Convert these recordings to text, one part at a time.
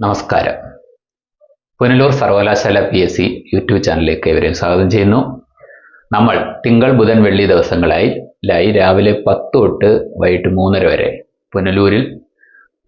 നമസ്കാരം. പുനലൂർ സർവകലാശാല P S C YouTube ചാനലിലേക്ക് ഇവരെ സ്വാഗതം ചെയ്യുന്നു. നമ്മൾ തിങ്കൾ ബുധൻ വെള്ളി ദിവസങ്ങളായി ലൈ രാവിലെ പത്ത് തൊട്ട് വൈകിട്ട് മൂന്നര വരെ പുനലൂരിൽ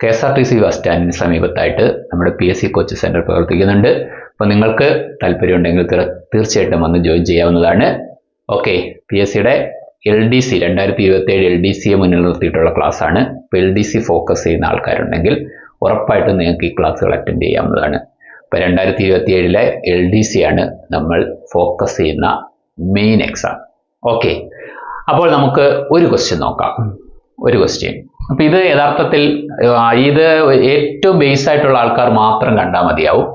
K S R T C bus സ്റ്റാൻഡിന് സമീപത്തായിട്ട് നമ്മുടെ P S C coach centre പ്രവർത്തിക്കുന്നുണ്ട്. അപ്പോൾ നിങ്ങൾക്ക് താല്പര്യമുണ്ടെങ്കിൽ തീർ- തീർച്ചയായിട്ടും വന്ന് ജോയിൻ ചെയ്യാവുന്നതാണ്. ഓക്കെ പി എസ് സിയുടെ എൽ ഡി സി രണ്ടായിരത്തി ഇരുപത്തി ഏഴ് എൽ ഡി സിയെ മുന്നിൽ നിർത്തിയിട്ടുള്ള ക്ലാസ്സാണ് ഇപ്പോൾ എൽ ഡി സി ഫോക്കസ് ചെയ്യുന്ന ആൾക്കാരുണ്ടെങ്കിൽ ഉറപ്പായിട്ടും നിങ്ങൾക്ക് ഈ ക്ലാസ്സുകൾ അറ്റൻഡ് ചെയ്യാവുന്നതാണ്. ഇപ്പോൾ രണ്ടായിരത്തി ഇരുപത്തി ഏഴിലെ എൽ ഡി സി ആണ് നമ്മൾ ഫോക്കസ് ചെയ്യുന്ന മെയിൻ എക്സാം ഓക്കെ അപ്പോൾ നമുക്ക് ഒരു ക്വസ്റ്റ്യൻ നോക്കാം. ഒരു ക്വസ്റ്റ്യൻ അപ്പോൾ ഇത് യഥാർത്ഥത്തിൽ ഇത് ഏറ്റവും ബേസ് ആയിട്ടുള്ള ആൾക്കാർ മാത്രം കണ്ടാൽ മതിയാവും.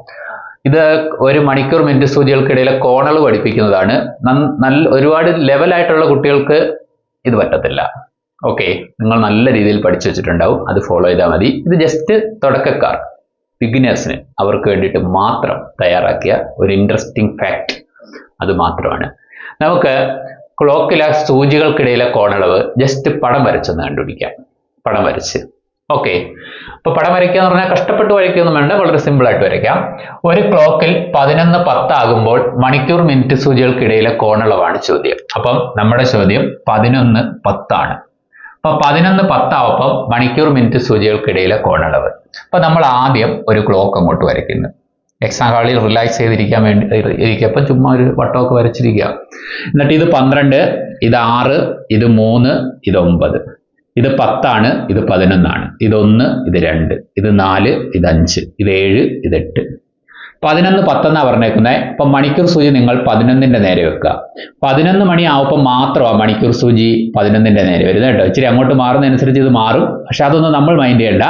ഇത് ഒരു മണിക്കൂർ മിനിറ്റ് സൂചികൾക്കിടയിലെ കോണൾ പഠിപ്പിക്കുന്നതാണ്. നല്ല ഒരുപാട് ലെവലായിട്ടുള്ള കുട്ടികൾക്ക് ഇത് പറ്റത്തില്ല. ഓക്കെ നിങ്ങൾ നല്ല രീതിയിൽ പഠിച്ചു വെച്ചിട്ടുണ്ടാവും. അത് ഫോളോ ചെയ്താൽ മതി. ഇത് ജസ്റ്റ് തുടക്കക്കാർ ബിഗിനേഴ്സിന് അവർക്ക് വേണ്ടിയിട്ട് മാത്രം തയ്യാറാക്കിയ ഒരു ഇൻട്രസ്റ്റിംഗ് ഫാക്ട് അത് മാത്രമാണ്. നമുക്ക് ക്ലോക്കിലെ സൂചികൾക്കിടയിലെ കോണളവ് ജസ്റ്റ് പടം വരച്ചൊന്ന് കണ്ടുപിടിക്കാം. പടം വരച്ച്. ഓക്കെ അപ്പോൾ പടം വരയ്ക്കുക എന്ന് പറഞ്ഞാൽ കഷ്ടപ്പെട്ട് വരയ്ക്കൊന്നും വേണ്ട വളരെ സിമ്പിൾ ആയിട്ട് വരയ്ക്കാം. ഒരു ക്ലോക്കിൽ പതിനൊന്ന് പത്താകുമ്പോൾ മണിക്കൂർ മിനിറ്റ് സൂചികൾക്കിടയിലെ കോണളവാണ് ചോദ്യം. അപ്പം നമ്മുടെ ചോദ്യം പതിനൊന്ന് പത്താണ്. അപ്പൊ പതിനൊന്ന് പത്താവപ്പം മണിക്കൂർ മിനിറ്റ് സൂചികൾക്കിടയിലെ കോണളവ്. അപ്പൊ നമ്മൾ ആദ്യം ഒരു ക്ലോക്ക് അങ്ങോട്ട് വരയ്ക്കുന്നു. എക്സാം ഹാളിൽ റിലാക്സ് ചെയ്തിരിക്കാൻ വേണ്ടി ഇരിക്കപ്പം ചുമ്മാ ഒരു വട്ടമൊക്കെ വരച്ചിരിക്കുക. എന്നിട്ട് ഇത് പന്ത്രണ്ട് ഇത് ആറ് ഇത് മൂന്ന് ഇത് ഒമ്പത്. ഇത് പത്താണ് ഇത് പതിനൊന്നാണ്. ഇതൊന്ന് ഇത് രണ്ട്. ഇത് നാല് ഇത് അഞ്ച്. ഇത് ഏഴ് ഇത് എട്ട്. പതിനൊന്ന് പത്തെന്നാണ് പറഞ്ഞേക്കുന്നത് അപ്പം മണിക്കൂർ സൂചി നിങ്ങൾ പതിനൊന്നിന്റെ നേരെ വെക്കുക. പതിനൊന്ന് മണി ആവുമ്പോൾ മാത്രമാണ് മണിക്കൂർ സൂചി പതിനൊന്നിന്റെ നേരെ വരുന്നത് കേട്ടോ. ഇച്ചിരി അങ്ങോട്ട് മാറുന്നതനുസരിച്ച് ഇത് മാറും. പക്ഷെ അതൊന്നും നമ്മൾ മൈൻഡ് ചെയ്യണ്ട.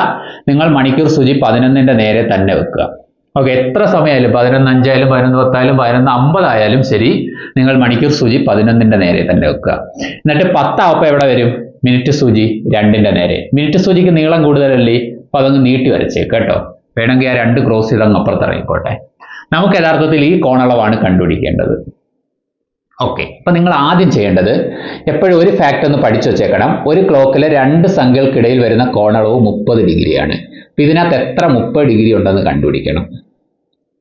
നിങ്ങൾ മണിക്കൂർ സൂചി പതിനൊന്നിന്റെ നേരെ തന്നെ വെക്കുക. ഓക്കെ എത്ര സമയമായാലും പതിനൊന്ന് അഞ്ചായാലും പതിനൊന്ന് പത്തായാലും പതിനൊന്ന് അമ്പതായാലും ശരി നിങ്ങൾ മണിക്കൂർ സൂചി പതിനൊന്നിന്റെ നേരെ തന്നെ വെക്കുക. എന്നിട്ട് പത്താവുമ്പോൾ എവിടെ വരും? മിനിറ്റ് സൂചി രണ്ടിന്റെ നേരെ. മിനിറ്റ് സൂചിക്ക് നീളം കൂടുതലല്ലേ? അപ്പം അതങ്ങ് നീട്ടി വരച്ചേ കേട്ടോ. വേണമെങ്കിൽ ആ രണ്ട് ക്രോസ് ചെയ്ത് അങ്ങ് അപ്പുറത്ത് ഇറങ്ങിക്കോട്ടെ നമുക്ക് യഥാർത്ഥത്തിൽ ഈ കോണളവാണ് കണ്ടുപിടിക്കേണ്ടത്. ഓക്കെ അപ്പൊ നിങ്ങൾ ആദ്യം ചെയ്യേണ്ടത് എപ്പോഴും ഒരു ഫാക്ട് ഒന്ന് പഠിച്ചു വെച്ചേക്കണം. ഒരു ക്ലോക്കിലെ രണ്ട് സംഖ്യകൾക്കിടയിൽ വരുന്ന കോണളവ് മുപ്പത് ഡിഗ്രിയാണ് അപ്പൊ ഇതിനകത്ത് എത്ര മുപ്പത് ഡിഗ്രി ഉണ്ടെന്ന് കണ്ടുപിടിക്കണം.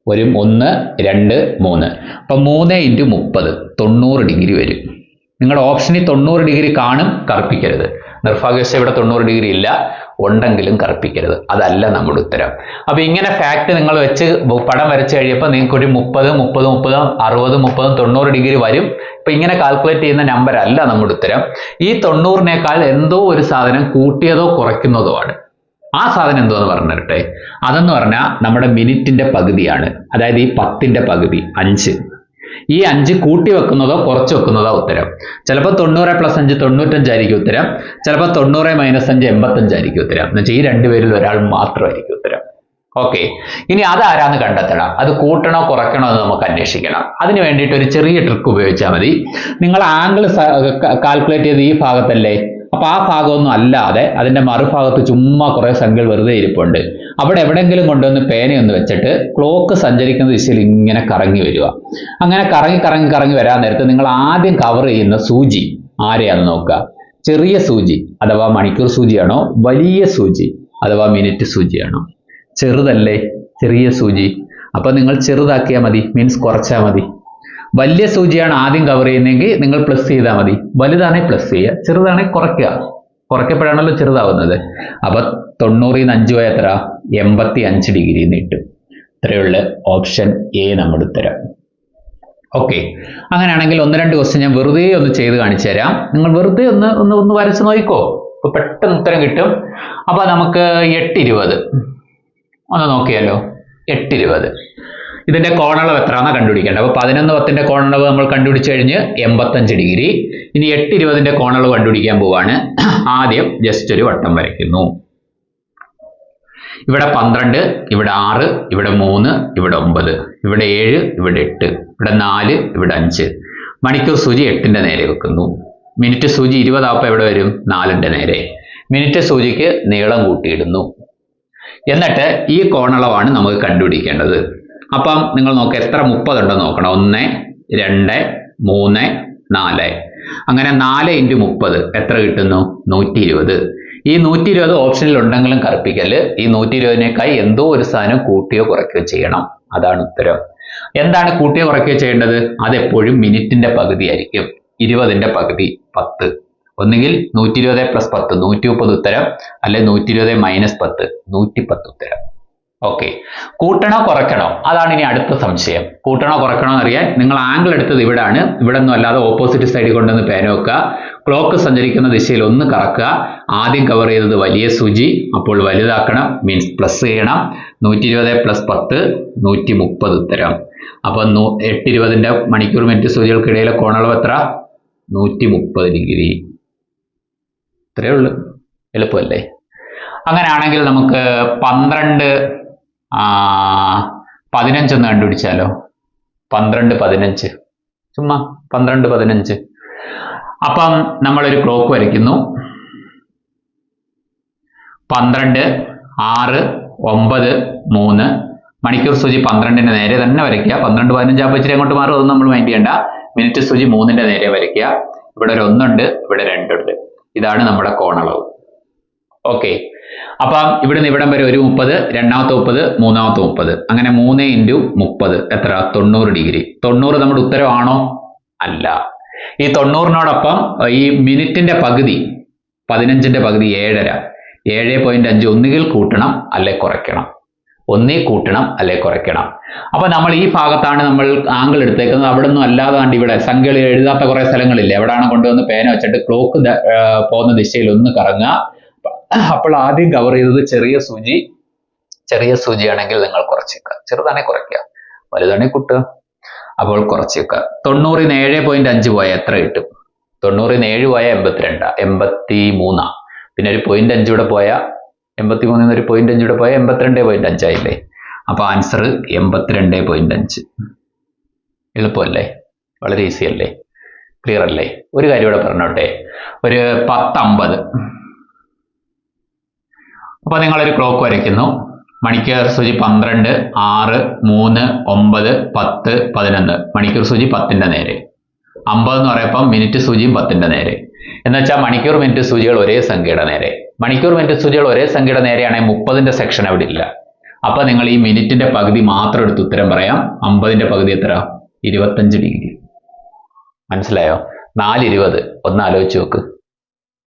ഒരു ഒന്ന് രണ്ട് മൂന്ന്. അപ്പൊ മൂന്ന് ഇന്റു മുപ്പത് തൊണ്ണൂറ് ഡിഗ്രി വരും. നിങ്ങളുടെ ഓപ്ഷനിൽ തൊണ്ണൂറ് ഡിഗ്രി കാണും കറുപ്പിക്കരുത്. നിർഭാഗ്യവശ ഇവിടെ തൊണ്ണൂറ് ഡിഗ്രി ഇല്ല. ഉണ്ടെങ്കിലും കറുപ്പിക്കരുത്. അതല്ല നമ്മുടെ ഉത്തരം. അപ്പൊ ഇങ്ങനെ ഫാക്ട് നിങ്ങൾ വെച്ച് പടം വരച്ച് കഴിയുമ്പോൾ നിങ്ങൾക്ക് ഒരു മുപ്പത് മുപ്പത് മുപ്പത് അറുപത് മുപ്പതും തൊണ്ണൂറ് ഡിഗ്രി വരും. ഇപ്പൊ ഇങ്ങനെ കാൽക്കുലേറ്റ് ചെയ്യുന്ന നമ്പർ അല്ല നമ്മുടെ ഉത്തരം. ഈ തൊണ്ണൂറിനേക്കാൾ എന്തോ ഒരു സാധനം കൂട്ടിയതോ കുറയ്ക്കുന്നതോ ആണ്. ആ സാധനം എന്തോ എന്ന് തരട്ടെ അതെന്ന് പറഞ്ഞാൽ നമ്മുടെ മിനിറ്റിന്റെ പകുതിയാണ്. അതായത് ഈ പത്തിന്റെ പകുതി അഞ്ച്. ഈ അഞ്ച് കൂട്ടി വെക്കുന്നതോ കുറച്ച് വെക്കുന്നതോ ഉത്തരം. ചിലപ്പോൾ തൊണ്ണൂറ് പ്ലസ് അഞ്ച് തൊണ്ണൂറ്റഞ്ചായിരിക്കും ഉത്തരം. ചിലപ്പോൾ തൊണ്ണൂറ് മൈനസ് അഞ്ച് എൺപത്തഞ്ചായിരിക്കും ഉത്തരം. എന്ന് വെച്ചാൽ ഈ രണ്ടുപേരിൽ ഒരാൾ മാത്രമായിരിക്കും ഉത്തരം. ഓക്കെ ഇനി അതാരാന്ന് കണ്ടെത്തണം? അത് കൂട്ടണോ കുറയ്ക്കണോ എന്ന് നമുക്ക് അന്വേഷിക്കണം. അതിന് വേണ്ടിയിട്ട് ഒരു ചെറിയ ട്രിക്ക് ഉപയോഗിച്ചാൽ മതി. നിങ്ങൾ ആംഗിൾ കാൽക്കുലേറ്റ് ചെയ്ത് ഈ ഭാഗത്തല്ലേ? അപ്പൊ ആ ഭാഗമൊന്നും അല്ലാതെ അതിന്റെ മറുഭാഗത്ത് ചുമ്മാ കുറെ സംഖ്യകൾ വെറുതെ ഇരിപ്പുണ്ട്. അവിടെ എവിടെയെങ്കിലും കൊണ്ടുവന്ന് പേനയൊന്ന് വെച്ചിട്ട് ക്ലോക്ക് സഞ്ചരിക്കുന്ന ദിശയിൽ ഇങ്ങനെ കറങ്ങി വരിക. അങ്ങനെ കറങ്ങി കറങ്ങി കറങ്ങി വരാൻ നേരത്ത് നിങ്ങൾ ആദ്യം കവർ ചെയ്യുന്ന സൂചി ആരെയാണ് നോക്കുക. ചെറിയ സൂചി അഥവാ മണിക്കൂർ സൂചിയാണോ വലിയ സൂചി അഥവാ മിനിറ്റ് സൂചിയാണോ? ചെറുതല്ലേ? ചെറിയ സൂചി. അപ്പൊ നിങ്ങൾ ചെറുതാക്കിയാൽ മതി മീൻസ് കുറച്ചാൽ മതി. വലിയ സൂചിയാണ് ആദ്യം കവർ ചെയ്യുന്നതെങ്കിൽ നിങ്ങൾ പ്ലസ് ചെയ്താൽ മതി. വലുതാണെങ്കിൽ പ്ലസ് ചെയ്യുക ചെറുതാണെങ്കിൽ കുറയ്ക്കുക. കുറയ്ക്കപ്പെടാണല്ലോ ചെറുതാവുന്നത്. അപ്പൊ തൊണ്ണൂറിൽ നിന്ന് അഞ്ച് പോയ എത്ര? എൺപത്തി അഞ്ച് ഡിഗ്രി നീട്ടും ഇത്രയുള്ള ഓപ്ഷൻ എ നമ്മുടെ ഉത്തരം ഓക്കെ അങ്ങനെയാണെങ്കിൽ ഒന്ന് രണ്ട് ക്വസ്റ്റ്യൻ ഞാൻ വെറുതെ ഒന്ന് ചെയ്ത് കാണിച്ചു തരാം. നിങ്ങൾ വെറുതെ ഒന്ന് ഒന്ന് ഒന്ന് വരച്ച് നോക്കിക്കോ. അപ്പൊ പെട്ടെന്ന് ഉത്തരം കിട്ടും. അപ്പോൾ നമുക്ക് എട്ടിരുപത് ഒന്ന് നോക്കിയാലോ? എട്ട് ഇരുപത്. ഇതിന്റെ കോണളവ് എത്രയാണെന്ന് കണ്ടുപിടിക്കേണ്ടത്? അപ്പോൾ പതിനൊന്ന് പത്തിന്റെ കോണളവ് നമ്മൾ കണ്ടുപിടിച്ച് കഴിഞ്ഞ് എൺപത്തഞ്ച് ഡിഗ്രി. ഇനി എട്ട് ഇരുപതിന്റെ കോണളവ് കണ്ടുപിടിക്കാൻ പോവാണ്. ആദ്യം ജസ്റ്റ് ഒരു വട്ടം വരയ്ക്കുന്നു. ഇവിടെ പന്ത്രണ്ട് ഇവിടെ ആറ് ഇവിടെ മൂന്ന് ഇവിടെ ഒമ്പത് ഇവിടെ ഏഴ് ഇവിടെ എട്ട് ഇവിടെ നാല് ഇവിടെ അഞ്ച്. മണിക്കൂർ സൂചി എട്ടിന്റെ നേരെ വെക്കുന്നു. മിനിറ്റ് സൂചി ഇരുപതാപ്പം എവിടെ വരും? നാലിന്റെ നേരെ. മിനിറ്റ് സൂചിക്ക് നീളം കൂട്ടിയിടുന്നു. എന്നിട്ട് ഈ കോണളവാണ് നമുക്ക് കണ്ടുപിടിക്കേണ്ടത്. അപ്പം നിങ്ങൾ നോക്ക് എത്ര മുപ്പതുണ്ടെന്ന് നോക്കണം. ഒന്ന് രണ്ട് മൂന്ന് നാല്. അങ്ങനെ നാല് ഇന്റു മുപ്പത് എത്ര കിട്ടുന്നു? നൂറ്റി ഇരുപത് ഈ നൂറ്റി ഇരുപത് ഓപ്ഷനിൽ ഉണ്ടെങ്കിലും കറുപ്പിക്കൽ ഈ നൂറ്റി ഇരുപതിനേക്കായി എന്തോ ഒരു സാധനം കൂട്ടിയോ കുറയ്ക്കുകയോ ചെയ്യണം. അതാണ് ഉത്തരം. എന്താണ് കൂട്ടിയോ കുറയ്ക്കുകയോ ചെയ്യേണ്ടത്? അതെപ്പോഴും മിനിറ്റിന്റെ പകുതി ആയിരിക്കും ഇരുപതിന്റെ പകുതി പത്ത്. ഒന്നുകിൽ നൂറ്റി ഇരുപത് പ്ലസ് പത്ത് നൂറ്റി മുപ്പത് ഉത്തരം. അല്ലെ നൂറ്റി ഇരുപത് മൈനസ് പത്ത് നൂറ്റി പത്ത് ഉത്തരം. ഓക്കെ കൂട്ടണോ കുറയ്ക്കണോ? അതാണ് ഇനി അടുത്ത സംശയം. കൂട്ടണോ കുറയ്ക്കണോ എന്നറിയാൻ നിങ്ങൾ ആംഗിൾ എടുത്തത് ഇവിടാണ്. ഇവിടെ ഒന്നും അല്ലാതെ ഓപ്പോസിറ്റ് സൈഡിൽ കൊണ്ടുവന്ന് പേന വെക്കുക. ക്ലോക്ക് സഞ്ചരിക്കുന്ന ദിശയിൽ ഒന്ന് കറക്കുക. ആദ്യം കവർ ചെയ്തത് വലിയ സൂചി. അപ്പോൾ വലുതാക്കണം. മീൻസ് പ്ലസ് ചെയ്യണം. നൂറ്റി ഇരുപത് പ്ലസ് പത്ത് നൂറ്റി മുപ്പത് ഉത്തരം. അപ്പൊ നൂ- എട്ട് മണിക്കൂർ മിനിറ്റ് സൂചികൾക്കിടയിലെ കോണളവ് എത്ര? നൂറ്റി മുപ്പത് ഡിഗ്രി ഇത്രയേ ഉള്ളൂ. എളുപ്പമല്ലേ? അങ്ങനെയാണെങ്കിൽ നമുക്ക് പന്ത്രണ്ട് പതിനഞ്ചൊന്ന് കണ്ടുപിടിച്ചാലോ? പന്ത്രണ്ട് പതിനഞ്ച്. ചുമ്മാ പന്ത്രണ്ട് പതിനഞ്ച്. അപ്പം നമ്മളൊരു ക്ലോക്ക് വരയ്ക്കുന്നു. പന്ത്രണ്ട് ആറ് ഒമ്പത് മൂന്ന്. മണിക്കൂർ സൂചി പന്ത്രണ്ടിന്റെ നേരെ തന്നെ വരയ്ക്കുക. പന്ത്രണ്ട് പതിനഞ്ചാകുമ്പോൾ ഇച്ചിരി അങ്ങോട്ട് മാറും അതൊന്നും നമ്മൾ മൈൻഡ് ചെയ്യണ്ട. മിനിറ്റ് സൂചി മൂന്നിന്റെ നേരെ വരയ്ക്കുക. ഇവിടെ ഒരു ഒന്നുണ്ട് ഇവിടെ രണ്ടുണ്ട്. ഇതാണ് നമ്മുടെ കോണളവ്. ഓക്കെ അപ്പം ഇവിടുന്ന് ഇവിടം വരെ ഒരു മുപ്പത് രണ്ടാമത്തെ മുപ്പത് മൂന്നാമത്തെ മുപ്പത്. അങ്ങനെ മൂന്ന് ഇന്റു മുപ്പത്. എത്ര? തൊണ്ണൂറ് ഡിഗ്രി. തൊണ്ണൂറ് നമ്മുടെ ഉത്തരമാണോ അല്ല. ഈ തൊണ്ണൂറിനോടൊപ്പം ഈ മിനിറ്റിന്റെ പകുതി പതിനഞ്ചിന്റെ പകുതി ഏഴര. ഏഴ് പോയിന്റ് അഞ്ച് ഒന്നുകിൽ കൂട്ടണം അല്ലെ കുറയ്ക്കണം. ഒന്നേ കൂട്ടണം അല്ലെ കുറയ്ക്കണം. അപ്പൊ നമ്മൾ ഈ ഭാഗത്താണ് നമ്മൾ ആംഗിൾ എടുത്തേക്കുന്നത്. അവിടെ ഒന്നും അല്ലാതെ കണ്ട് ഇവിടെ സംഖ്യകൾ എഴുതാത്ത കുറെ സ്ഥലങ്ങളില്ലേ? എവിടെയാണ് കൊണ്ടുവന്ന് പേന വെച്ചിട്ട് ക്ലോക്ക് പോകുന്ന ദിശയിൽ ഒന്ന് കറങ്ങുക. അപ്പോൾ ആദ്യം കവർ ചെയ്തത് ചെറിയ സൂചി. ചെറിയ സൂചിയാണെങ്കിൽ നിങ്ങൾ കുറച്ചേക്കുക ചെറുതാണെ കുറയ്ക്കുക. വലുതാണെ കൂട്ടുക. അപ്പോൾ കുറച്ചേക്കുക തൊണ്ണൂറിന് ഏഴ് പോയിന്റ് അഞ്ച് പോയാൽ എത്ര കിട്ടും? തൊണ്ണൂറിന് ഏഴ് പോയാൽ എൺപത്തിരണ്ടാ. എൺപത്തി മൂന്നാ പിന്നെ ഒരു പോയിന്റ് കൂടെ പോയാൽ എൺപത്തി മൂന്നിൽ ഒരു പോയിന്റ് കൂടെ പോയാൽ എൺപത്തിരണ്ട് പോയിന്റ് അഞ്ചായില്ലേ അപ്പൊ ആൻസർ എൺപത്തിരണ്ട് പോയിന്റ് അഞ്ച്. എളുപ്പമല്ലേ? വളരെ ഈസി അല്ലേ? ക്ലിയർ അല്ലേ? ഒരു കാര്യം ഇവിടെ പറഞ്ഞോട്ടെ. ഒരു പത്തമ്പത്. അപ്പൊ നിങ്ങളൊരു ക്ലോക്ക് വരയ്ക്കുന്നു. മണിക്കൂർ സൂചി പന്ത്രണ്ട് ആറ് മൂന്ന് ഒമ്പത് പത്ത് പതിനൊന്ന്. മണിക്കൂർ സൂചി പത്തിന്റെ നേരെ. അമ്പത് എന്ന് പറയുമ്പോൾ മിനിറ്റ് സൂചിയും പത്തിന്റെ നേരെ. എന്ന് വെച്ചാൽ മണിക്കൂർ മിനിറ്റ് സൂചികൾ ഒരേ സംഖ്യയുടെ നേരെ. മണിക്കൂർ മിനിറ്റ് സൂചികൾ ഒരേ സംഖ്യയുടെ നേരെയാണെങ്കിൽ മുപ്പതിന്റെ സെക്ഷൻ അവിടെ ഇല്ല. അപ്പോൾ നിങ്ങൾ ഈ മിനിറ്റിന്റെ പകുതി മാത്രം എടുത്ത് ഉത്തരം പറയാം. അമ്പതിന്റെ പകുതി എത്ര? ഇരുപത്തഞ്ച് ഡിഗ്രി. മനസ്സിലായോ? നാല് ഇരുപത് ഒന്ന് ആലോചിച്ച് നോക്ക്.